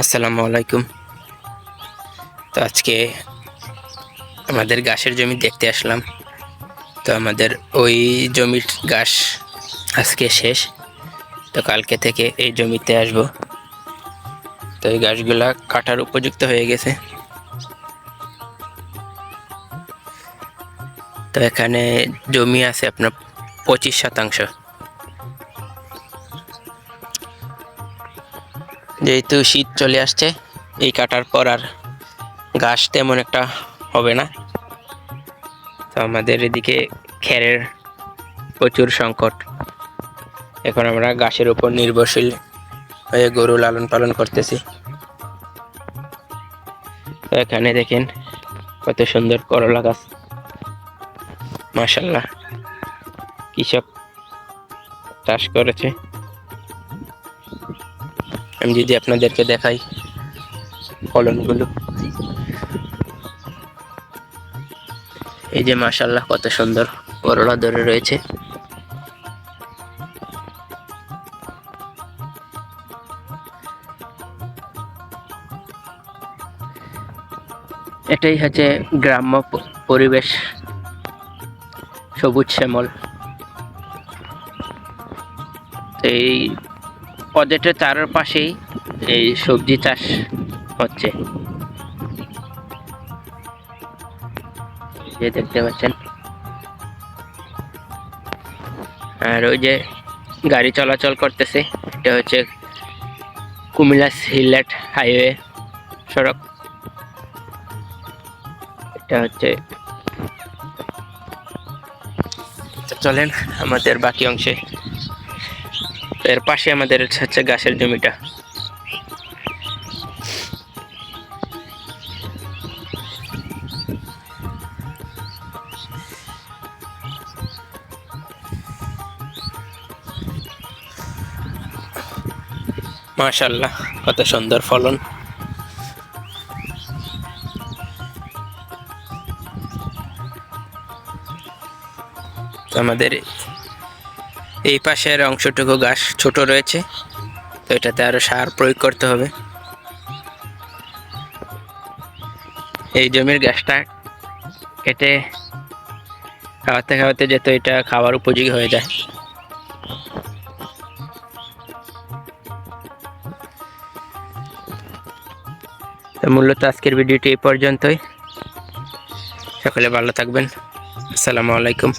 আসসালামু আলাইকুম। তো আজকে আমাদের ঘাসের জমি দেখতে আসলাম। তো আমাদের ওই জমির ঘাস আজকে শেষ। তো কালকে থেকে এই জমিতে আসব। তো এই ঘাসগুলা কাটার উপযুক্ত হয়ে গেছে। তো এখানে জমি আছে আপনার পঁচিশ শতাংশ। যেহেতু শীত চলে আসছে, এই কাটার পর আর ঘাস তেমন একটা হবে না। তো আমাদের এদিকে খেরের প্রচুর সংকট। এখন আমরা ঘাসের উপর নির্ভরশীল হয়ে গরু লালন পালন করতেছি। এখানে দেখেন কত সুন্দর করলা গাছ। মাশাল্লাহ কৃষক চাষ করেছে। আমি যদি আপনাদেরকে দেখাই ফলনগুলো। এই যে মাশাল্লাহ কত সুন্দর করলা ধরে রয়েছে। এটাই হচ্ছে গ্রাম্য পরিবেশ। সবুজ শ্যামল। এই প্রজেক্টের চারপাশেই এই সবজি চাষ হচ্ছে। যে দেখতে পাচ্ছেন। আর ওই যে গাড়ি চলাচল করতেছে, এটা হচ্ছে কুমিল্লা সিলেট হাইওয়ে সড়ক। এটা হচ্ছে চলেন আমাদের বাকি অংশে। এর পাশে আমাদের হচ্ছে গাছের জমিটা। মাশাল্লাহ কত সুন্দর ফলন। আমাদের এই পাশের অংশটুকু গাছ ছোট রয়েছে, তো এটাতে আরও সার প্রয়োগ করতে হবে। এই জমির গাছটা কেটে খাওয়াতে খাওয়াতে যেত এটা খাওয়ার উপযোগী হয়ে যায়। তো মূলত আজকের ভিডিওটি এই পর্যন্তই। সকলে ভালো থাকবেন। আসসালামু আলাইকুম।